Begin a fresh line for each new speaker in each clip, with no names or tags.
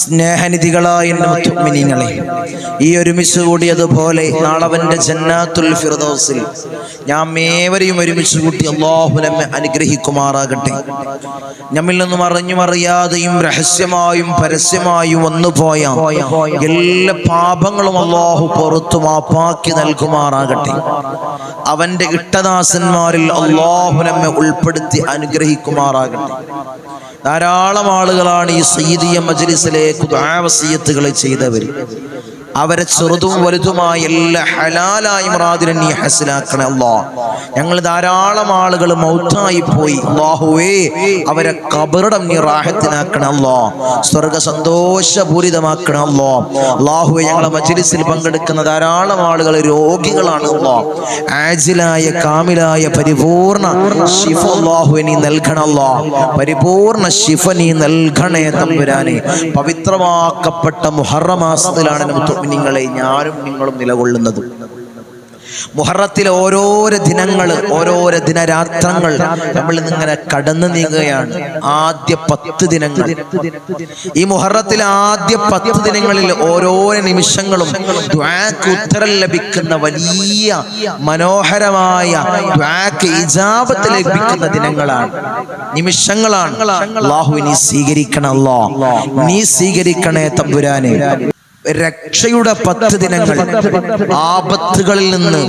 സ്നേഹനിധികളായ മുത്തുമിനിങ്ങളെ ഈ ഒരുമിച്ച് കൂടിയതുപോലെ നാളവന്റെ ജന്നാത്തുൽ ഫിർദൗസിൽ ഞാൻ ഏവരെയും ഒരുമിച്ച് കൂട്ടി അള്ളാഹു നമ്മെ അനുഗ്രഹിക്കുമാറാകട്ടെ. നമ്മിൽ നിന്നും അറിഞ്ഞും അറിയാതെയും രഹസ്യമായും പരസ്യമായും വന്നുപോയ എല്ലാ പാപങ്ങളും അള്ളാഹു പുറത്തു മാപ്പാക്കി നൽകുമാറാകട്ടെ. അവന്റെ ഇട്ടദാസന്മാരിൽ അള്ളാഹു നമ്മെ ഉൾപ്പെടുത്തി അനുഗ്രഹിക്കുമാറാകട്ടെ. ധാരാളം ആളുകളാണ് ഈ സയ്യിദിയ മജ്ലിസിലേക്ക് ദുആവസിയത്തുകൾ ചെയ്തവർ അവരെ ചെറുതും വലുതുമായ എല്ലാ ഹലാലായി മുറാദിനെ നീ ഹസിലാക്കണേ അല്ലാ. ഞങ്ങൾ ധാരാളം ആളുകൾ മൗത്തായി പോയി. അല്ലാഹുവേ അവരെ കബറിടം നീ റാഹത്തിനാക്കണേ അല്ലോ. സ്വർഗ സന്തോഷപൂരിതമാക്കണേ അല്ലോ. അല്ലാഹുവേ ഞങ്ങളെ മജ്ലിസിൽ പങ്കെടുക്കുന്ന ധാരാളം ആളുകൾ രോഗികളാണ് അല്ലോ. ആജിലായ കാമിലായ പരിപൂർണ ശിഫ അല്ലാഹുവേ നീ അല്ലാഹ്. പരിപൂർണ ശിഫ നീ നൽകണേ തമ്പുരാനെ. പവിത്രമാക്കപ്പെട്ട മുഹറമാസത്തിലാണ് നിങ്ങളെ ഞാനും നിങ്ങളും നിലകൊള്ളുന്നത്. മുഹറത്തിലെ ഓരോരോ ദിനങ്ങൾ ഓരോരോ ദിനരാത്രങ്ങൾ നമ്മൾ ഇങ്ങനെ കടന്നു നീങ്ങുകയാണ്. ആദ്യ പത്ത് ദിനങ്ങൾ. ഈ മുഹറത്തിലെ ആദ്യ പത്ത് ദിനങ്ങളിൽ ഓരോരോ നിമിഷങ്ങളും ഉത്തരം ലഭിക്കുന്ന വലിയ മനോഹരമായ ഇജാബത്ത് ലഭിക്കുന്ന ദിനങ്ങളാണ്. നിമിഷങ്ങളാണ്. അള്ളാഹു നീ സ്വീകരിക്കണം അല്ലോ നീ സ്വീകരിക്കണേ തമ്പുരാനെ. രക്ഷയുടെ പത്ത് ദിനങ്ങൾ ആപത്തുകളിൽ നിന്ന്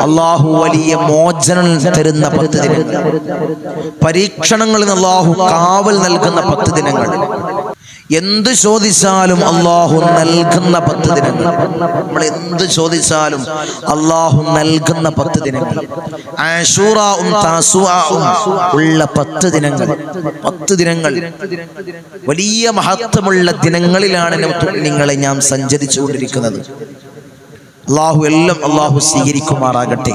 അള്ളാഹു വലിയ മോചനം തരുന്ന പത്ത് ദിനങ്ങൾ പരീക്ഷണങ്ങളിൽ അള്ളാഹു കാവൽ നൽകുന്ന പത്ത് ദിനങ്ങൾ എന്ത് ചോദിച്ചാലും അള്ളാഹു നൽകുന്ന പത്ത് ദിനങ്ങൾ. നമ്മൾ എന്ത് ചോദിച്ചാലും അള്ളാഹു നൽകുന്ന പത്ത് ദിനങ്ങൾ. ഉള്ള പത്ത് ദിനങ്ങൾ. പത്ത് ദിനങ്ങൾ. വലിയ മഹത്വമുള്ള ദിനങ്ങളിലാണ് നിങ്ങളെ ഞാൻ സഞ്ചരിച്ചു കൊണ്ടിരിക്കുന്നത് അള്ളാഹു എല്ലാം അള്ളാഹു സ്വീകരിക്കുമാറാകട്ടെ.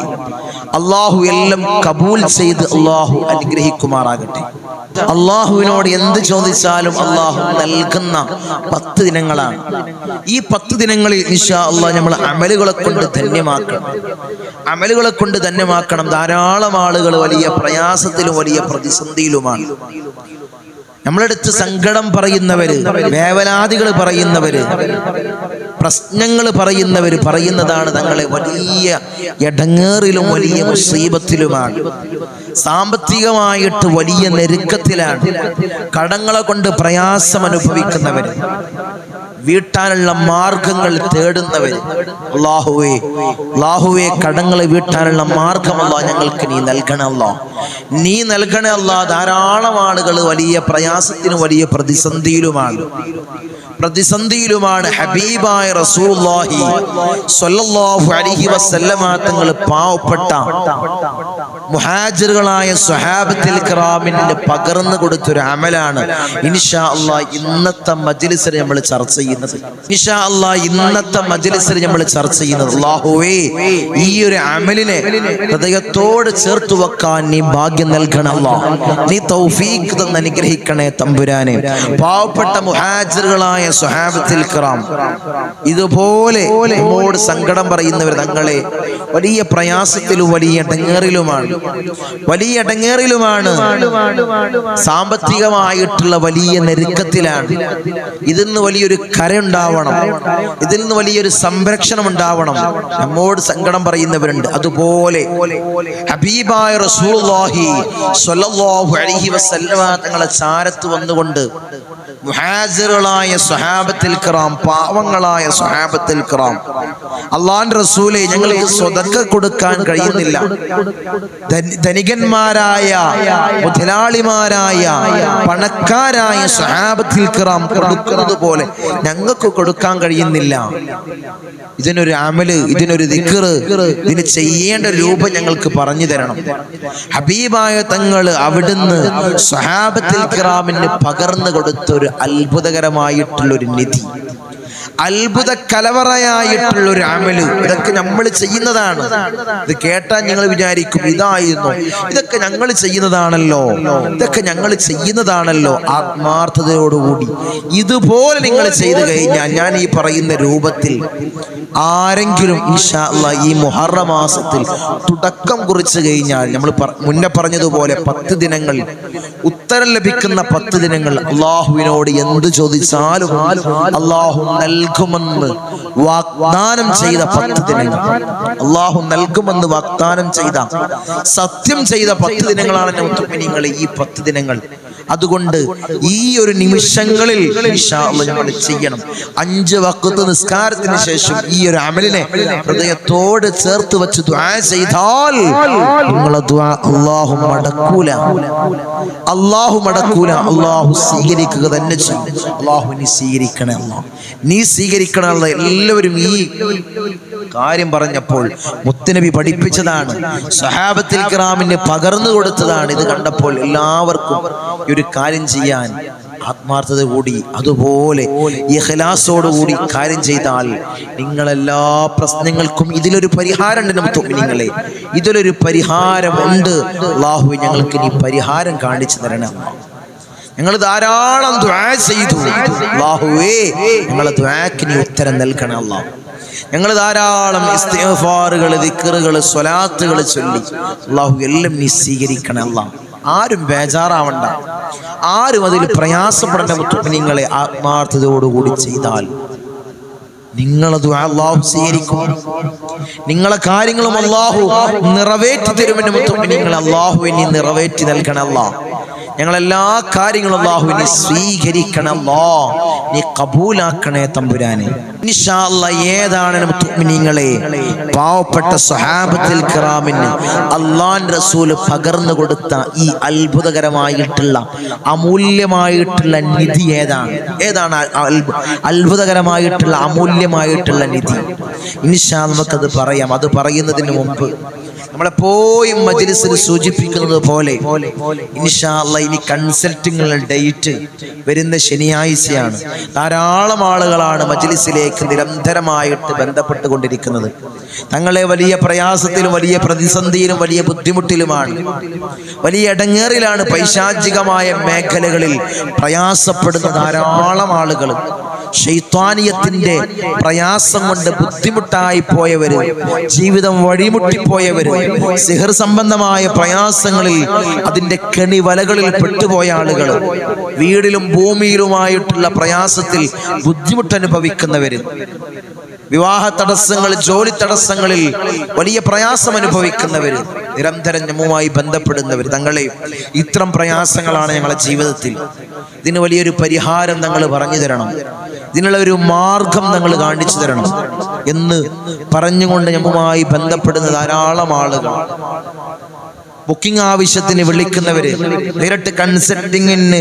അള്ളാഹു എല്ലാം കബൂൽ ചെയ്ത് അള്ളാഹു അനുഗ്രഹിക്കുമാറാകട്ടെ. അള്ളാഹുവിനോട് എന്ത് ചോദിച്ചാലും അള്ളാഹു നൽകുന്ന പത്ത് ദിനങ്ങളാണ്. ഈ പത്ത് ദിനങ്ങളിൽ നിഷാ അള്ളാഹ് നമ്മൾ അമലുകളെ കൊണ്ട് ധന്യമാക്കണം. അമലുകളെ കൊണ്ട് ധന്യമാക്കണം. ധാരാളം ആളുകൾ വലിയ പ്രയാസത്തിലും വലിയ പ്രതിസന്ധിയിലുമാണ്. നമ്മളെടുത്ത് സങ്കടം പറയുന്നവര് വേവലാദികൾ പറയുന്നവര് പ്രശ്നങ്ങൾ പറയുന്നവർ പറയുന്നതാണ് തങ്ങളെ വലിയ എടങ്ങേറിലും വലിയ മുസീബത്തിലുമാണ്. സാമ്പത്തികമായിട്ട് വലിയ നെരുക്കത്തിലാണ് കടങ്ങളെ കൊണ്ട് പ്രയാസം അനുഭവിക്കുന്നവർ വീട്ടാനുള്ള മാർഗങ്ങൾ തേടുന്നവർ അള്ളാഹുവേ അള്ളാഹുവേ കടങ്ങളെ വീട്ടാനുള്ള മാർഗമല്ല ഞങ്ങൾക്ക് നീ നൽകണമല്ലോ. നീ നൽകണമല്ല ധാരാളം ആളുകൾ വലിയ പ്രയാസത്തിനും വലിയ പ്രതിസന്ധിയിലുമാണ്. പ്രതിസന്ധിയിലുമാണ് ഹബീബായ റസൂലുള്ളാഹി സ്വല്ലല്ലാഹു അലൈഹി വസല്ലമ തങ്ങൾ പാവപ്പെട്ട മുഹാജിറുകളായ സ്വഹാബത്തിൽ കിറാമിന് പകർന്നു കൊടുത്ത ഒരു അമലാണ് ഇൻഷാ അള്ളാഹ് ഇന്നത്തെ മജ്ലിസിൽ നമ്മൾ ചർച്ച ചെയ്യുന്നത്. ഇൻഷാ അള്ളാഹ് ഇന്നത്തെ മജ്ലിസിൽ നമ്മൾ ചർച്ച ചെയ്യുന്നത്. അല്ലാഹുവേ ഈ ഒരു അമലിനെ ഹൃദയത്തോട് ചേർത്ത് വെക്കാൻ നീ ഭാഗ്യം നൽകണം അല്ലാഹ് നീ തൗഫീഖ് തന്ന് അനുഗ്രഹിക്കണേ തമ്പുരാനെ. പാവപ്പെട്ട മുഹാജിറുകളായ സ്വഹാബത്തിൽ കിറാം. ഇതുപോലെ നമ്മോട് സങ്കടം പറയുന്നവർ തങ്ങളെ വലിയ പ്രയാസത്തിലും വലിയ ഇടങ്ങേറിലുമാണ് വലിയ ഇടങ്ങേറിലുമാണ് സാമ്പത്തികമായിട്ടുള്ള വലിയ നെരുക്കത്തിലാണ് ഇതിൽ നിന്ന് വലിയൊരു കരയുണ്ടാവണം. ഇതിൽ നിന്ന് വലിയൊരു സംരക്ഷണം ഉണ്ടാവണം. നമ്മോട് സങ്കടം പറയുന്നവരുണ്ട്. അതുപോലെ ഹബീബായ റസൂലുള്ളാഹി സ്വല്ലല്ലാഹു അലൈഹി തങ്ങളെ ചാരത്ത് വന്നുകൊണ്ട് മുഹാജിറുകളായ സ്വഹാബത്തിൽ കിറാം പാവങ്ങളായ സ്വഹാബത്തിൽ കിറാം. അള്ളാൻ റസൂലെ ഞങ്ങൾക്ക് സ്വതക്ക കൊടുക്കാൻ കഴിയുന്നില്ല. ധനി- ധനികന്മാരായ മുതലാളിമാരായ പണക്കാരായ സ്വഹാബത്തിൽ കിറാം കൊടുക്കുന്നത് പോലെ ഞങ്ങൾക്ക് കൊടുക്കാൻ കഴിയുന്നില്ല. ഇതിനൊരു അമൽ ഇതിനൊരു ദിക്കറ് ഇതിന് ചെയ്യേണ്ട രൂപം ഞങ്ങൾക്ക് പറഞ്ഞു തരണം. ഹബീബായ തങ്ങൾ അവിടുന്ന് സ്വഹാബത്തിൽ കിറാമിന് പകർന്നു കൊടുത്ത ഒരു അത്ഭുതകരമായിട്ടുള്ള ഒരു നിധി. അത്ഭുത കലവറയായിട്ടുള്ള ഒരു അമൽ. ഇതൊക്കെ നമ്മൾ ചെയ്യുന്നതാണ്. ഇത് കേട്ടാൽ ഞങ്ങൾ വിചാരിക്കും ഇതായിരുന്നു. ഇതൊക്കെ ഞങ്ങൾ ചെയ്യുന്നതാണല്ലോ. ഇതൊക്കെ ഞങ്ങൾ ചെയ്യുന്നതാണല്ലോ ആത്മാർത്ഥതയോടുകൂടി. ഇതുപോലെ നിങ്ങൾ ചെയ്തു കഴിഞ്ഞാൽ ഞാൻ ഈ പറയുന്ന രൂപത്തിൽ ആരെങ്കിലും ഈ മുഹറ മാസത്തിൽ തുടക്കം കുറിച്ച് കഴിഞ്ഞാൽ നമ്മൾ മുന്നേ പറഞ്ഞതുപോലെ പത്ത് ദിനങ്ങൾ ഉത്തരം ലഭിക്കുന്ന പത്ത് ദിനങ്ങൾ അള്ളാഹുവിനോട് എന്ത് ചോദിച്ചാലും അള്ളാഹു നൽകുമെന്ന് വാഗ്ദാനം ചെയ്ത പത്ത് ദിനങ്ങൾ അള്ളാഹു നൽകുമെന്ന് വാഗ്ദാനം ചെയ്ത സത്യം ചെയ്ത പത്ത് ദിനങ്ങളാണ് നിങ്ങൾ ഈ പത്ത് ദിനങ്ങൾ അതുകൊണ്ട് ഈ ഒരു നിമിഷങ്ങളിൽ അല്ലാ ചെയ്യണം. അഞ്ച് വക്കത്ത് നിസ്കാരത്തിന് ശേഷം ഈ ഒരു അമലിനെ ഹൃദയത്തോട് ചേർത്ത് വെച്ച് ദുആ ചെയ്താൽ നിങ്ങളെ ദുആ അള്ളാഹു മടക്കൂല. അള്ളാഹു മടക്കൂല. അള്ളാഹു സ്വീകരിക്കുക തന്നെ ചെയ്യും. അള്ളാഹു നീ സ്വീകരിക്കണേ അള്ളാഹു നീ സ്വീകരിക്കണേ അല്ലാ. എല്ലാവരും ഈ കാര്യം പറഞ്ഞപ്പോൾ മുത്തനബി പഠിപ്പിച്ചതാണ്. സഹാബത്തിൽ ഗ്രാമിന് പകർന്നു കൊടുത്തതാണ് ഇത് കണ്ടപ്പോൾ എല്ലാവർക്കും ഒരു കാര്യം ചെയ്യാൻ ആത്മാർത്ഥത കൂടി. അതുപോലെ കൂടി കാര്യം ചെയ്താൽ നിങ്ങളെല്ലാ പ്രശ്നങ്ങൾക്കും ഇതിലൊരു പരിഹാരമുണ്ട് നമുക്ക് നിങ്ങളെ ഇതിലൊരു പരിഹാരമുണ്ട്. അള്ളാഹു ഞങ്ങൾക്ക് ഇനി പരിഹാരം കാണിച്ചു തരണം. ഞങ്ങൾ ധാരാളം ദ്വാ ചെയ്തു. അള്ളാഹുവേ ഞങ്ങളെ ദ്വാക്ക് നീ ഉത്തരം നൽകണം അള്ളാഹു ഞങ്ങൾ ധാരാളം ഇസ്തിഫാറുകൾ ദിക്കറുകൾ സ്വലാത്തുകൾ ചൊല്ലി. അള്ളാഹു എല്ലാം നീ സ്വീകരിക്കണം ആരും ബേജാറാവണ്ട. ആരും അതിൽ പ്രയാസപ്പെടേണ്ട നിങ്ങളെ ആത്മാർത്ഥതയോടുകൂടി ചെയ്താൽ നിങ്ങളത് അള്ളാഹു സ്വീകരിക്കും. നിങ്ങളെ കാര്യങ്ങളും അള്ളാഹു നിറവേറ്റി തരുമെന്ന് മുത്തുമിനിങ്ങൾ അള്ളാഹു ഇനി നിറവേറ്റി നൽകണം അള്ളാഹ് ഞങ്ങളെല്ലാ കാര്യങ്ങളും അള്ളാഹു ഇനി സ്വീകരിക്കണം അല്ലാ. നീ കബൂലാക്കണേ തമ്പുരാനെ. ഏതാണ് നിങ്ങളെ പാവപ്പെട്ട സഹാബത്തിൽ കിറാമിന് അള്ളാൻ റസൂൽ പകർന്നു കൊടുത്ത ഈ അത്ഭുതകരമായിട്ടുള്ള അമൂല്യമായിട്ടുള്ള നിധി ഏതാണ്? ഏതാണ് അത്ഭുതകരമായിട്ടുള്ള അത്ഭു- അത്ഭുതകരമായിട്ടുള്ള അമൂല്യമായിട്ടുള്ള നിധി. ഇൻഷാ നമുക്കത് പറയാം. അത് പറയുന്നതിന് മുമ്പ് നമ്മളെപ്പോഴും മജ്ലിസിൽ സൂചിപ്പിക്കുന്നത് പോലെ ഇൻഷാ അല്ലാ ഇനി കൺസൾട്ടിങ്ങുകളുടെ ഡേറ്റ് വരുന്ന ശനിയാഴ്ചയാണ്. ധാരാളം ആളുകളാണ് മജ്ലിസിലേക്ക് നിരന്തരമായിട്ട് ബന്ധപ്പെട്ടുകൊണ്ടിരിക്കുന്നത്. തങ്ങളെ വലിയ പ്രയാസത്തിലും വലിയ പ്രതിസന്ധിയിലും വലിയ ബുദ്ധിമുട്ടിലുമാണ്. വലിയ ഇടങ്ങേറിലാണ് പൈശാചികമായ മേഖലകളിൽ പ്രയാസപ്പെടുന്ന ധാരാളം ആളുകൾ ഷെയ്ത്വാനിയത്തിന്റെ പ്രയാസം കൊണ്ട് ബുദ്ധിമുട്ടായി പോയവര് ജീവിതം വഴിമുട്ടിപ്പോയവര് സിഹർ സംബന്ധമായ പ്രയാസങ്ങളിൽ അതിന്റെ കെണി വലകളിൽ പെട്ടുപോയ ആളുകൾ വീടിലും ഭൂമിയിലുമായിട്ടുള്ള പ്രയാസത്തിൽ ബുദ്ധിമുട്ടനുഭവിക്കുന്നവര് വിവാഹ തടസ്സങ്ങൾ ജോലി തടസ്സങ്ങളിൽ വലിയ പ്രയാസം അനുഭവിക്കുന്നവർ നിരന്തരം നമ്മുമായി ബന്ധപ്പെടുന്നവർ. തങ്ങളെ ഇത്തരം പ്രയാസങ്ങളാണ് ഞങ്ങളുടെ ജീവിതത്തിൽ. ഇതിന് വലിയൊരു പരിഹാരം തങ്ങൾ പറഞ്ഞു തരണം. ഇതിനുള്ള ഒരു മാർഗം നിങ്ങൾ കാണിച്ചു തരണം എന്ന് പറഞ്ഞുകൊണ്ട് ഞമ്മുമായി ബന്ധപ്പെടുന്ന ധാരാളം ആളുകൾ. ബുക്കിംഗ് ആവശ്യത്തിന് വിളിക്കുന്നവര് നേരിട്ട് കൺസൾട്ടിങ്ങിന്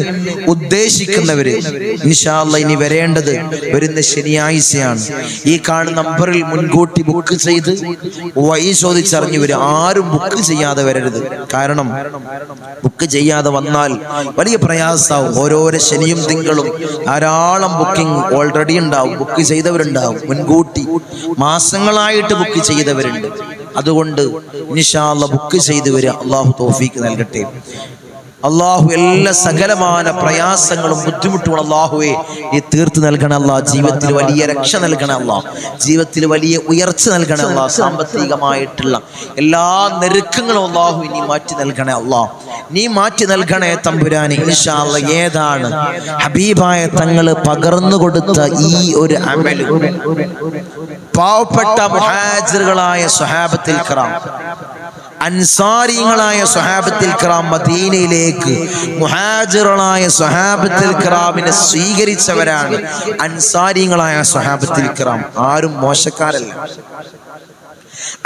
ഉദ്ദേശിക്കുന്നവര് ഇൻഷാല്ല ഇനി വരേണ്ടത് വരുന്ന ശനിയാഴ്ചയാണ്. ഈ കാണുന്ന നമ്പറിൽ മുൻകൂട്ടി ബുക്ക് ചെയ്ത് വൈ ചോദിച്ചറിഞ്ഞു വരും. ആരും ബുക്ക് ചെയ്യാതെ വരരുത്. കാരണം ബുക്ക് ചെയ്യാതെ വന്നാൽ വലിയ പ്രയാസമാവും ഓരോരോ ശനിയും തിങ്കളും ധാരാളം ബുക്കിംഗ് ഓൾറെഡി ഉണ്ടാവും. ബുക്ക് ചെയ്തവരുണ്ടാവും. മുൻകൂട്ടി മാസങ്ങളായിട്ട് ബുക്ക് ചെയ്തവരുണ്ട്. അതുകൊണ്ട് നിഷാള്ള ബുക്ക് ചെയ്ത് വരിക. അള്ളാഹു തോഫീക്ക് നൽകട്ടെ. അള്ളാഹു എല്ലാ സകലമായ പ്രയാസങ്ങളും ബുദ്ധിമുട്ടുകളും അള്ളാഹുവെ ഈ തീർത്ത് നൽകണ അല്ലാ ജീവിതത്തിൽ വലിയ രക്ഷ നൽകണ അല്ലാ ജീവിതത്തിൽ വലിയ ഉയർച്ച നൽകണ അല്ലാ സാമ്പത്തികമായിട്ടുള്ള എല്ലാ നെരുക്കങ്ങളും അള്ളാഹു നീ മാറ്റി നൽകണേ അല്ലാ നീ മാറ്റി നൽകണേ തമ്പുരാനെ. ഇൻഷാല്ല ഏതാണ്? ഹബീബായ തങ്ങൾ പകർന്നു കൊടുത്ത ഈ ഒരു അമൽ. പാവപ്പെട്ട മുഹാജിറുകളായ സ്വഹാബത്തിൽ ക്രാം അൻസാരിങ്ങളായ സ്വഹാബത്തിൽ ക്രാം മദീനയിലേക്ക് മുഹാജിറുകളായ സ്വഹാബത്തിൽ ക്രാമിനെ സ്വീകരിച്ചവരാണ് അൻസാരിങ്ങളായ സ്വഹാബത്തിൽ ക്രാം ആരും മോശക്കാരല്ല.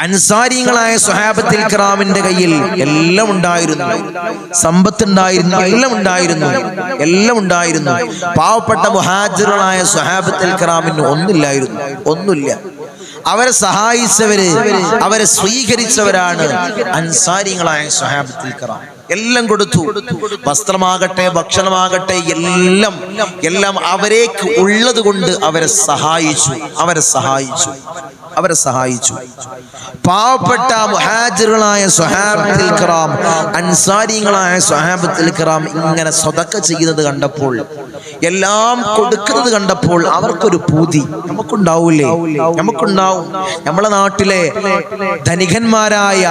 അൻസാരിങ്ങളായ സുഹാബത്തിൽ ക്രാമിന്റെ കയ്യിൽ എല്ലാം ഉണ്ടായിരുന്നു. സമ്പത്ത് ഉണ്ടായിരുന്നു എല്ലാം ഉണ്ടായിരുന്നു എല്ലാം ഉണ്ടായിരുന്നു. പാവപ്പെട്ട മുഹാജിറുകളായ സുഹാബത്തിൽ ക്രാമിന് ഒന്നില്ലായിരുന്നു ഒന്നുമില്ല. അവരെ സഹായിച്ചവര് അവരെ സ്വീകരിച്ചവരാണ് അൻസാരിങ്ങളായ സുഹാബത്തിൽ കറാം. എല്ലാം കൊടുത്തു. വസ്ത്രമാകട്ടെ ഭക്ഷണമാകട്ടെ എല്ലാം എല്ലാം അവരേക്ക് ഉള്ളത് കൊണ്ട് അവരെ സഹായിച്ചു അവരെ സഹായിച്ചു അവരെ സഹായിച്ചു. പാവപ്പെട്ട മുഹാജിറുകളായ സ്വഹാബത്തിൽ കിറാം അൻസാരിങ്ങളായ സ്വഹാബത്തിൽ ഇങ്ങനെ സ്വതക്ക ചെയ്യുന്നത് കണ്ടപ്പോൾ എല്ലാം കൊടുക്കുന്നത് കണ്ടപ്പോൾ അവർക്കൊരു പൂതി. നമുക്കുണ്ടാവൂലേ? നമുക്കുണ്ടാവും. നമ്മളെ നാട്ടിലെ ധനികന്മാരായ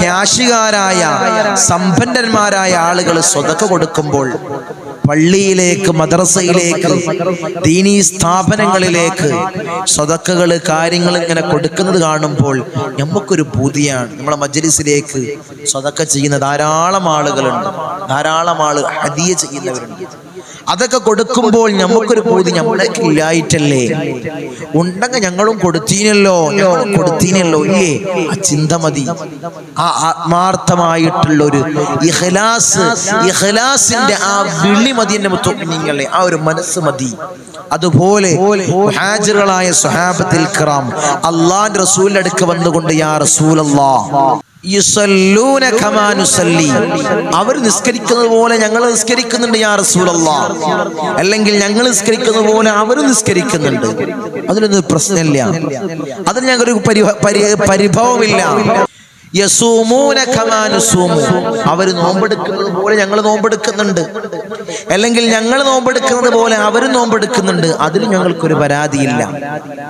ക്യാഷുകാരായ സമ്പന്നന്മാരായ ആളുകൾ സ്വതക്ക കൊടുക്കുമ്പോൾ പള്ളിയിലേക്ക് മദ്രസയിലേക്ക് ദീനീ സ്ഥാപനങ്ങളിലേക്ക് സ്വതക്കകൾ കാര്യങ്ങൾ ഇങ്ങനെ കൊടുക്കുന്നത് കാണുമ്പോൾ നമുക്കൊരു പൂതിയാണ്. നമ്മളെ മജ്ലിസിലേക്ക് സ്വതക്ക ചെയ്യുന്ന ധാരാളം ആളുകളുണ്ട്. ധാരാളം ആൾ ഹദിയ ചെയ്യുന്നവരുണ്ട്. അതൊക്കെ കൊടുക്കുമ്പോൾ നമുക്കൊരു പൂതി. നമ്മളേക്ക് ഇല്ലായിട്ടല്ലേ? ഉണ്ടെങ്കിൽ ഞങ്ങളും കൊടുത്തീനല്ലോ. ഞങ്ങളും കൊടുത്തീനല്ലോ. ഇല്ലേ? ആ ചിന്ത മതി. ആ ആത്മാർത്ഥമായിട്ടുള്ള ഒരു ഇഖ്ലാസ് ഇഖ്ലാസിന്റെ ആ വിളി മതി എന്നെ നിങ്ങളെ ആ ഒരു മനസ്സ് മതി. അതുപോലെ ഹാജറുകളായ സ്വഹാബത്തിൽ ക്രാം അള്ളാന്റെ റസൂലിന്റെ അടുക്ക വന്നുകൊണ്ട് യാ റസൂലല്ലാ അവർ നിസ്കരിക്കുന്നത് പോലെ ഞങ്ങൾ നിസ്കരിക്കുന്നുണ്ട് യാ റസൂലല്ല. അല്ലെങ്കിൽ ഞങ്ങൾ നിസ്കരിക്കുന്നത് പോലെ അവർ നിസ്കരിക്കുന്നുണ്ട്. അതിലൊന്നും പ്രശ്നമില്ല. അതിന് ഞങ്ങൾക്കൊരു പരിഭ- പരി- പരിഭവമില്ല. അവർ നോമ്പെടുക്കുന്നത് പോലെ ഞങ്ങൾ നോമ്പെടുക്കുന്നുണ്ട്. അല്ലെങ്കിൽ ഞങ്ങൾ നോമ്പെടുക്കുന്നത് പോലെ അവർ നോമ്പെടുക്കുന്നുണ്ട്. അതിൽ ഞങ്ങൾക്കൊരു പരാതിയില്ല.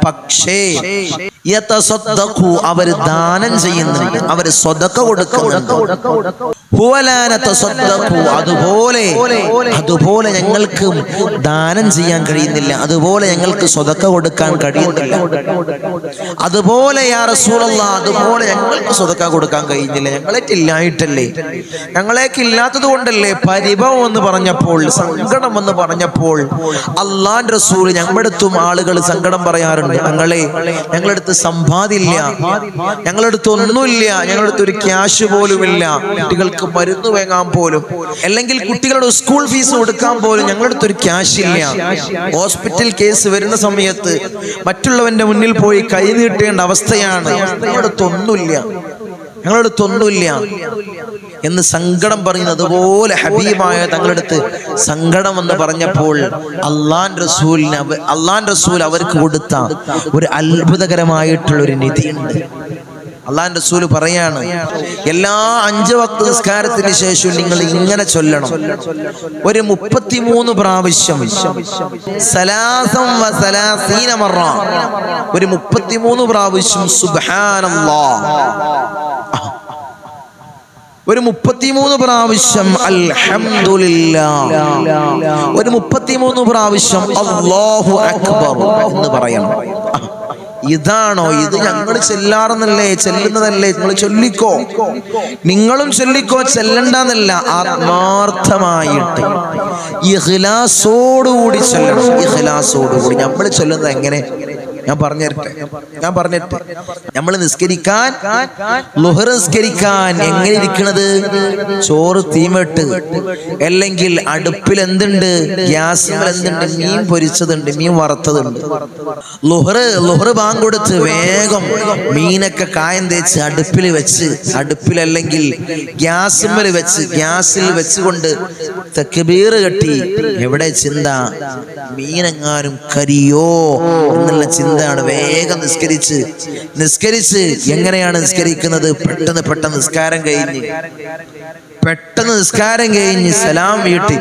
പക്ഷേ അവർ ദാനം ചെയ്യുന്നുണ്ട്. അവർ സ്വതക്ക കൊടുക്കുന്നുണ്ട്. അതുപോലെ അതുപോലെ ഞങ്ങൾക്ക് ദാനം ചെയ്യാൻ കഴിയുന്നില്ല അതുപോലെ ഞങ്ങൾക്ക് സ്വതക്ക കൊടുക്കാൻ കഴിയുന്നില്ല. അതുപോലെ അതുപോലെ ഞങ്ങൾക്ക് സ്വതക്ക കൊടുക്കാൻ കഴിയുന്നില്ല. ഞങ്ങളേക്കില്ലായിട്ടല്ലേ ഞങ്ങളേക്ക് ഇല്ലാത്തത് കൊണ്ടല്ലേ പരിഭവം എന്ന് പറഞ്ഞപ്പോൾ സങ്കടം എന്ന് പറഞ്ഞപ്പോൾ അള്ളാൻ റസൂൽ അടുത്തും ആളുകൾ സങ്കടം പറയാറുണ്ട്. ഞങ്ങളെ ഞങ്ങളെടുത്ത് സമ്പാദില്ല. ഞങ്ങളടുത്ത് ഒന്നുമില്ല. ഞങ്ങളടുത്ത് ഒരു ക്യാഷ് പോലുമില്ല. കുട്ടികൾക്ക് മരുന്ന് വാങ്ങാൻ പോലും അല്ലെങ്കിൽ കുട്ടികളുടെ സ്കൂൾ ഫീസ് കൊടുക്കാൻ പോലും ഞങ്ങളുടെ അടുത്തൊരു ക്യാഷ് ഇല്ല. ഹോസ്പിറ്റൽ കേസ് വരുന്ന സമയത്ത് മറ്റുള്ളവന്റെ മുന്നിൽ പോയി കൈ നീട്ടേണ്ട അവസ്ഥയാണ്. ഞങ്ങളുടെ അടുത്തൊന്നുമില്ല ഞങ്ങളടുത്ത് ഒന്നുമില്ല. എന്ന് സങ്കടം പറയുന്നത് അതുപോലെ ഹബീബായ തങ്ങളുടെ അടുത്ത് സങ്കടം എന്ന് പറഞ്ഞപ്പോൾ അള്ളാൻ റസൂലിന് അള്ളാൻ റസൂൽ അവർക്ക് കൊടുത്ത ഒരു അത്ഭുതകരമായിട്ടുള്ള ഒരു നിധിയുണ്ട്. അള്ളാൻ റസൂൽ പറയാണ് എല്ലാ അഞ്ച് വക്ത നിസ്കാരത്തിന് ശേഷം നിങ്ങൾ ഇങ്ങനെ ചൊല്ലണം. ഒരു മുപ്പത്തിമൂന്ന് പ്രാവശ്യം ഒരു മുപ്പത്തിമൂന്ന് പ്രാവശ്യം സുബ്ഹാനല്ലാഹ് ഒരു മുപ്പത്തിമൂന്ന് പ്രാവശ്യം അൽഹംദുലില്ലാ. ഒരു മുപ്പത്തിമൂന്ന് പ്രാവശ്യം അള്ളാഹു അക്ബർ എന്ന് പറയണം. ഇതാണോ? ഇത് ഞങ്ങൾ ചെല്ലാറെന്നല്ലേ ചെല്ലുന്നതല്ലേ? നിങ്ങൾ ചൊല്ലിക്കോ. നിങ്ങളും ചൊല്ലിക്കോ ചെല്ലണ്ടെന്നല്ല. ആത്മാർത്ഥമായിട്ട് ഇഹ്ലാസോടുകൂടി ചൊല്ലണം. ഇഹ്ലാസോടുകൂടി നമ്മൾ ചൊല്ലുന്നത് എങ്ങനെ? ഞാൻ പറഞ്ഞിരട്ടെ ഞാൻ പറഞ്ഞിട്ട് നമ്മൾ നിസ്കരിക്കാൻ ലുഹർ നിസ്കരിക്കാൻ എങ്ങനെ ഇരിക്കണത്? ചോറ് തീമട്ട്. അല്ലെങ്കിൽ അടുപ്പിൽ എന്തുണ്ട്? ഗ്യാസ് എന്തുണ്ട്? മീൻ പൊരിച്ചതുണ്ട് മീൻ വറുത്തതുണ്ട്. ലുഹർ ലുഹർ ബാങ്ക് കൊടുത്ത് വേഗം മീനൊക്കെ കായം തേച്ച് അടുപ്പിൽ വെച്ച് അടുപ്പിൽ അല്ലെങ്കിൽ ഗ്യാസിമ്മൽ വെച്ച് ഗ്യാസിൽ വെച്ചുകൊണ്ട് തെക്കുബീർ കെട്ടി. എവിടെ ചിന്ത? മീനെങ്ങാനും കരിയോ? എന്നുള്ള ചിന്തയാണ് വേഗം നിസ്കരിച്ച്. നിസ്കരിച്ച്. എങ്ങനെയാണ് നിസ്കരിക്കുന്നത്? പെട്ടെന്ന് പെട്ടെന്ന് നിസ്കാരം കഴിഞ്ഞ്. പെട്ടെന്ന് നിസ്കാരം കഴിഞ്ഞ് സലാം വീട്ടി.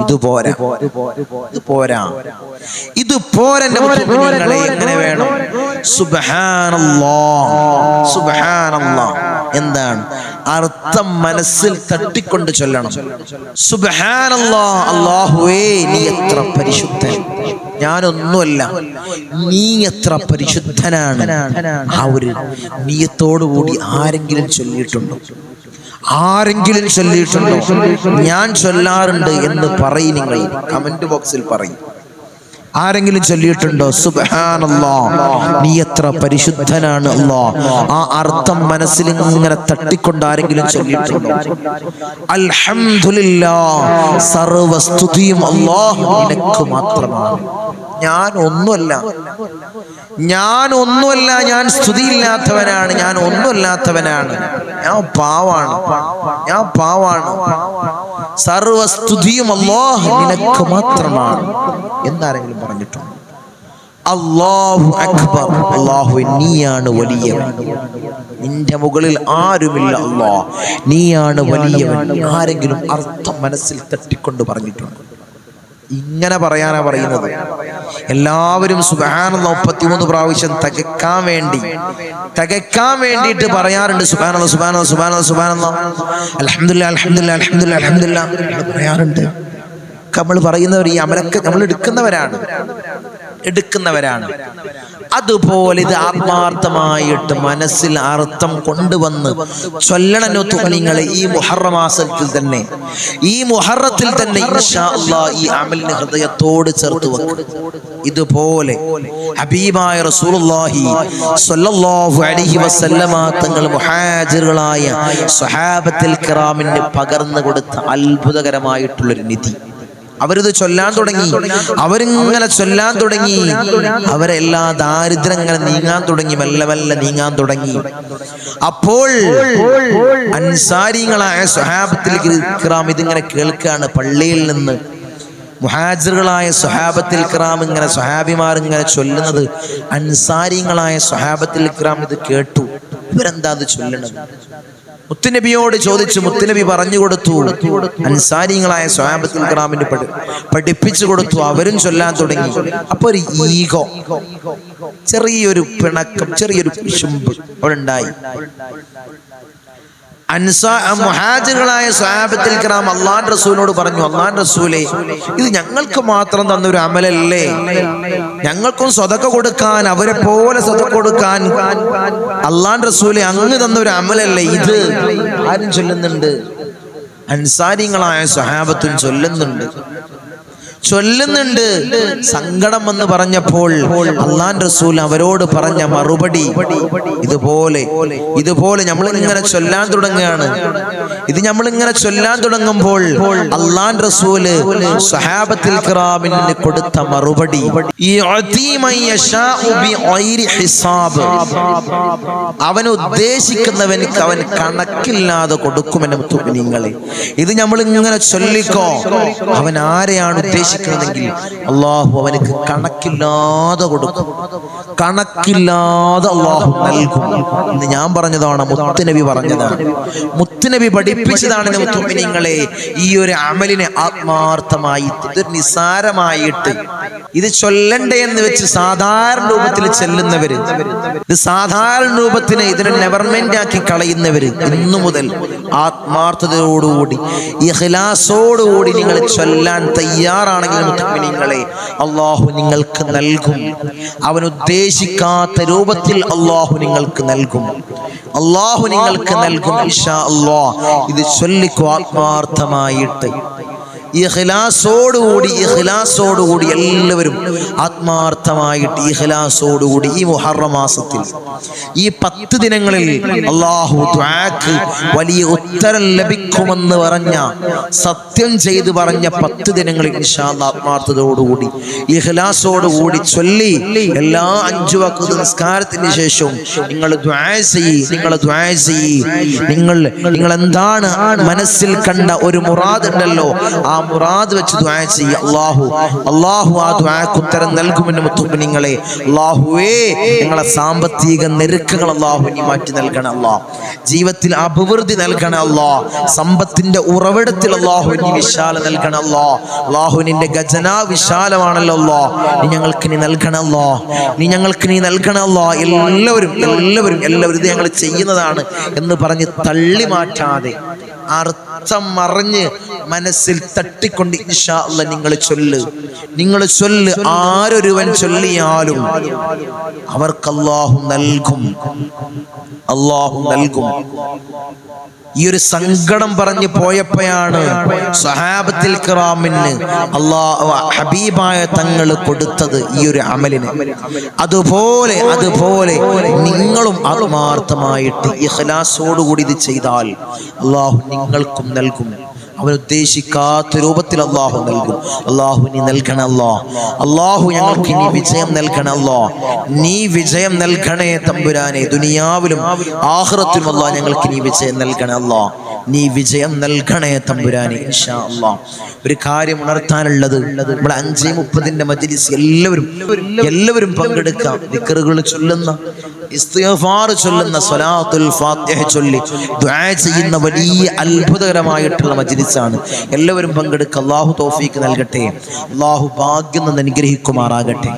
ഇത് പോരാ. ഇത് പോരാ. ഇത് പോരാ മുത്തുമിനിങ്ങളെ എങ്ങനെ വേണം? സുബ്ഹാനല്ലാഹ്. സുബ്ഹാനല്ലാഹ്. എന്താണ്? അർത്ഥം മനസ്സിൽ തട്ടിക്കൊണ്ട് ചൊല്ലണം. സുബ്ഹാനല്ലാഹ് അല്ലാഹുവേ നീ എത്ര പരിശുദ്ധൻ. ഞാനൊന്നുമല്ല നീ എത്ര പരിശുദ്ധനാണ്. ആ ഒരു നീയത്തോടുകൂടി ആരെങ്കിലും ചൊല്ലിയിട്ടുണ്ടോ? ആരെങ്കിലും ചൊല്ലിയിട്ടുണ്ടോ? ഞാൻ ചൊല്ലാറുണ്ട് എന്ന് പറയും നിങ്ങൾ. കമന്റ് ബോക്സിൽ പറയും. ആരെങ്കിലും ചൊല്ലിയിട്ടുണ്ടോ? സുബാനല്ലോ നീ എത്ര പരിശുദ്ധനാണ് അല്ലോ. ആ അർത്ഥം മനസ്സിൽ ഇങ്ങനെ തട്ടിക്കൊണ്ട് ആരെങ്കിലും ചൊല്ലിയിട്ടുണ്ടോ? അൽഹംദുലില്ലാ. സർവസ്തുതിയും അല്ലാഹ് നിനക്ക് മാത്രമാണ്. ഞാൻ ഒന്നുമല്ല ഞാൻ ഒന്നുമല്ല ഞാൻ സ്തുതിയില്ലാത്തവനാണ്. ഞാൻ ഒന്നുമല്ലാത്തവനാണ് ഞാൻ പാവാണ്. ഞാൻ പാവാണ്. സർവസ്തുതിയും അല്ലാഹ് നിനക്ക് മാത്രമാണ് എന്നാരെങ്കിലും പറഞ്ഞിട്ടുണ്ട്? അള്ളാഹു അക്ബർ. അള്ളാഹു നീയാണ് വലിയവൻ. നിന്റെ മുകളിൽ ആരുമില്ല അള്ളാഹ് നീയാണ് വലിയവൻ. ആരെങ്കിലും അർത്ഥം മനസ്സിൽ തട്ടിക്കൊണ്ട് പറഞ്ഞിട്ടുണ്ട്? ഇങ്ങനെ പറയാനാ പറയുന്നത്. എല്ലാവരും സുബാനുള്ള മുപ്പത്തിമൂന്ന് പ്രാവശ്യം തകക്കാൻ വേണ്ടി തകക്കാൻ വേണ്ടിയിട്ട് പറയാറുണ്ട് സുബാനുള്ള സുബാനുള്ള സുബാനുള്ള സുബാനുള്ള അലഹമില്ല അലഹമില്ല അലഹമില്ല അലഹമില്ല പറയാറുണ്ട്. നമ്മൾ പറയുന്നവർ ഈ അമലൊക്കെ നമ്മൾ എടുക്കുന്നവരാണ്. എടുക്കുന്നവരാണ്. അതുപോലെ ഇത് ആത്മാർത്ഥമായിട്ട് മനസ്സിൽ അർത്ഥം കൊണ്ടുവന്ന് ചൊല്ലണനൊത്തു നിങ്ങൾ ഈ മുഹറ മാസത്തിൽ തന്നെ. ഈ മുഹറത്തിൽ തന്നെ ഈ അമലിന് ഹൃദയത്തോട് ചേർത്ത് വെക്കും. ഇതുപോലെ ഹബീബായ റസൂലുള്ളാഹി സ്വല്ലല്ലാഹു അലൈഹി വസല്ലമ തങ്ങൾ മുഹാജിറുകളായ സ്വഹാബത്തിൽ കിറാമിന് പകർന്നു കൊടുത്ത അത്ഭുതകരമായിട്ടുള്ളൊരു നിധി. അവരിത് ചൊല്ലാൻ തുടങ്ങി. അവരിങ്ങനെ ചൊല്ലാൻ തുടങ്ങി. അവരെല്ലാ ദാരിദ്ര്യങ്ങൾ നീങ്ങാൻ തുടങ്ങി. മെല്ലെ മെല്ലെ നീങ്ങാൻ തുടങ്ങി. അപ്പോൾ അൻസാരിങ്ങളായ സ്വഹാബത്തിൽ കിറാം ഇതിങ്ങനെ കേൾക്കാണ് പള്ളിയിൽ നിന്ന്. മുഹാജിറുകളായ സ്വഹാബത്തിൽ ഇക്രാം ഇങ്ങനെ സ്വഹാബിമാർ ഇങ്ങനെ ചൊല്ലുന്നത് അൻസാരിങ്ങളായ സ്വഹാബത്തിൽ ഇക്രാം ഇത് കേട്ടു. ഇവരെന്താ അത് ചൊല്ലണത്? മുത്തുനബിയോട് ചോദിച്ചു മുത്തുനബി പറഞ്ഞു കൊടുത്തു. അൻസാരിങ്ങളായ സ്വയാബത്തുൽ ഗ്രാമിന് പഠിപ്പിച്ചു കൊടുത്തു. അവരും ചൊല്ലാൻ തുടങ്ങി. അപ്പൊ ഒരു ഈഗോ ചെറിയൊരു പിണക്കം ചെറിയൊരു കുശുമ്പ് അവിടെ ഉണ്ടായി. മുഹാജിറുകളായ സ്വഹാബത്തിൽ കിറാം അള്ളാൻ റസൂലിനോട് പറഞ്ഞു അള്ളാൻ റസൂലെ ഇത് ഞങ്ങൾക്ക് മാത്രം തന്ന ഒരു അമലല്ലേ? ഞങ്ങൾക്കും സ്വതക്ക കൊടുക്കാൻ അവരെ പോലെ സ്വതക്ക കൊടുക്കാൻ അള്ളാൻ റസൂലെ അങ്ങ് തന്ന ഒരു അമലല്ലേ ഇത്? ആരും ചൊല്ലുന്നുണ്ട്. അൻസാരിങ്ങളായ സ്വഹാബത്തും ചൊല്ലുന്നുണ്ട്. ചൊല്ലുന്നുണ്ട്. സങ്കടം എന്ന് പറഞ്ഞപ്പോൾ അള്ളാൻ റസൂൽ അവരോട് പറഞ്ഞ മറുപടി ഇതുപോലെ. ഇതുപോലെ നമ്മൾ ഇങ്ങനെ ചൊല്ലാൻ തുടങ്ങുകയാണ്. ഇത് നമ്മൾ ഇങ്ങനെ ചൊല്ലാൻ തുടങ്ങുമ്പോൾ അള്ളാൻ റസൂൽ സഹാബത്തിൽ കിറാമിന് കൊടുത്ത മറുപടി. അവൻ ഉദ്ദേശിക്കുന്നവനിക്ക് അവൻ കണക്കില്ലാതെ കൊടുക്കുമെന്ന് നിങ്ങളെ ഇത് നമ്മൾ ഇങ്ങനെ ചൊല്ലിക്കോ? അവൻ ആരെയാണ് ഉദ്ദേശിക്കുന്നതെങ്കിൽ അള്ളാഹു അവനക്ക് കണക്കില്ലാതെ കൊടുക്കും. കണക്കില്ലാതെ അള്ളാഹു നൽകും. എന്ന് ഞാൻ പറഞ്ഞതാണ് മുത്തുനബി പറഞ്ഞതാണ്. മുത്തുനബി പഠിപ്പിച്ചതാണ് മുത്തുമിനിങ്ങളെ ഈ ഒരു അമലിനെ ആത്മാർത്ഥമായി ഇതൊരു നിസാരമായിട്ട് ഇത് ചൊല്ലണ്ടേ എന്ന് വെച്ച് സാധാരണ രൂപത്തിൽ ചെല്ലുന്നവര് ഇത് സാധാരണ രൂപത്തിന് ഇതിനെ നെവർമെന്റ് ആക്കി കളയുന്നവര് ഇന്നു മുതൽ ആത്മാർത്ഥതയോടുകൂടി ഇഹ്ലാസോടുകൂടി നിങ്ങൾ ചൊല്ലാൻ തയ്യാറാണെങ്കിൽ മുത്തമിനിങ്ങളെ അള്ളാഹു നിങ്ങൾക്ക് നൽകും. അവൻ ഉദ്ദേശിക്കാത്ത രൂപത്തിൽ അള്ളാഹു നിങ്ങൾക്ക് നൽകും. അള്ളാഹു നിങ്ങൾക്ക് നൽകും ഇഷാ അള്ളാഹ് ഇത് ചൊല്ലിക്കോ ആത്മാർത്ഥമായിട്ട്. ഇഖ്ലാസോടുകൂടി ഇഖ്ലാസോടുകൂടി എല്ലാവരും ആത്മാർത്ഥമായിട്ട് ഇഖ്ലാസോടുകൂടി ഈ മുഹറ മാസത്തിൽ ഈ പത്ത് ദിനങ്ങളിൽ അള്ളാഹു വലിയ ഉത്തരം ലഭിക്കുമെന്ന് പറഞ്ഞ സത്യം ചെയ്തു പറഞ്ഞ പത്ത് ദിനങ്ങളിൽ ഇൻഷാല്ല ആത്മാർത്ഥതയോടുകൂടി ഇഹ്ലാസോടുകൂടി ചൊല്ലി എല്ലാ അഞ്ചു വക്കത്ത് നിസ്കാരത്തിന് ശേഷവും നിങ്ങൾ ചെയ്യ് നിങ്ങൾ ചെയ്യ്. നിങ്ങൾ നിങ്ങൾ എന്താണ് മനസ്സിൽ കണ്ട ഒരു മുറാദ് ഉണ്ടല്ലോ ആ മുറാദ് വെച്ച് ദുആ ചെയ്യുക അള്ളാഹു അള്ളാഹു ആ ദുആക്ക് ഉത്തരം നൽകുമെന്ന് മുത്തുമ്പ് നിങ്ങളെ. അള്ളാഹുവേ നിങ്ങളെ സാമ്പത്തിക നിരക്കുകൾ അള്ളാഹു നീ മാറ്റി നൽകണം അള്ളാഹ് ജീവിതത്തിൽ അഭിവൃദ്ധി നൽകണം അള്ളാഹ് സമ്പത്തിന്റെ ഉറവിടത്തിൽ അള്ളാഹു നീ വിശാല നൽകണം അള്ളാഹ് അള്ളാഹു നിന്റെ ഖജന വിശാലമാണല്ലോ അള്ളാഹ് നീ ഞങ്ങൾക്ക് നീ നൽകണമല്ലോ നീ ഞങ്ങൾക്ക് നീ നൽകണമല്ലോ എല്ലാവരും എല്ലാവരും എല്ലാവരും ഇത് ഞങ്ങൾ ചെയ്യുന്നതാണ് എന്ന് പറഞ്ഞ് തള്ളി മാറ്റാതെ അർത്ഥം മറിഞ്ഞ് മനസ്സിൽ തട്ടിക്കൊണ്ട് ഇൻഷാ അല്ല നിങ്ങൾ ചൊല്ല്. നിങ്ങൾ ചൊല്ല് ആരൊരുവൻ ചൊല്ലിയാലും അവർക്ക് അള്ളാഹു നൽകും. അള്ളാഹു നൽകും. ഈ ഒരു സങ്കടം പറഞ്ഞു പോയപ്പോഴാണ് സഹാബത്തിൽ കിറാമിന് അള്ളാ ഹബീബായ തങ്ങൾ കൊടുത്തത് ഈ ഒരു അമലിന്. അതുപോലെ അതുപോലെ നിങ്ങളും ആത്മാർത്ഥമായിട്ട് ഇഹ്ലാസോടുകൂടി ഇത് ചെയ്താൽ അള്ളാഹു നിങ്ങൾക്കും നൽകും. അവൻ ഉദ്ദേശിക്കാത്ത രൂപത്തിൽ അള്ളാഹു നൽകും. അള്ളാഹു നീ നൽകണല്ലോ അള്ളാഹു ഞങ്ങൾക്ക് നീ വിജയം നൽകണല്ലോ നീ വിജയം നൽകണേ തമ്പുരാനെ. ദുനിയാവിലും ആഹ്റത്തിലും അല്ലാ ഞങ്ങൾക്ക് നീ വിജയം നൽകണ അല്ലോ നീ വിജയം നൽകണേ തമ്പുരാനെ ഇൻഷാ അള്ളാ ഒരു കാര്യം ഉണർത്താനുള്ളത് നമ്മൾ അഞ്ചേ മുപ്പതിന്റെ മജ്ലിസ് എല്ലാവരും എല്ലാവരും പങ്കെടുക്കാം വിക്കറുകൾ ചൊല്ലുന്ന ചൊല്ലുന്ന സ്വലാത്തുൽ ഫാത്തിഹ ചൊല്ലി ദുആ ചെയ്യുന്ന വലിയ അത്ഭുതകരമായിട്ടുള്ള മജ്ലിസാണ്. എല്ലാവരും പങ്കെടുക്കുക അള്ളാഹു തോഫീക്ക് നൽകട്ടെ. അള്ളാഹു ഭാഗ്യം നിന്ന് അനുഗ്രഹിക്കുമാറാകട്ടെ.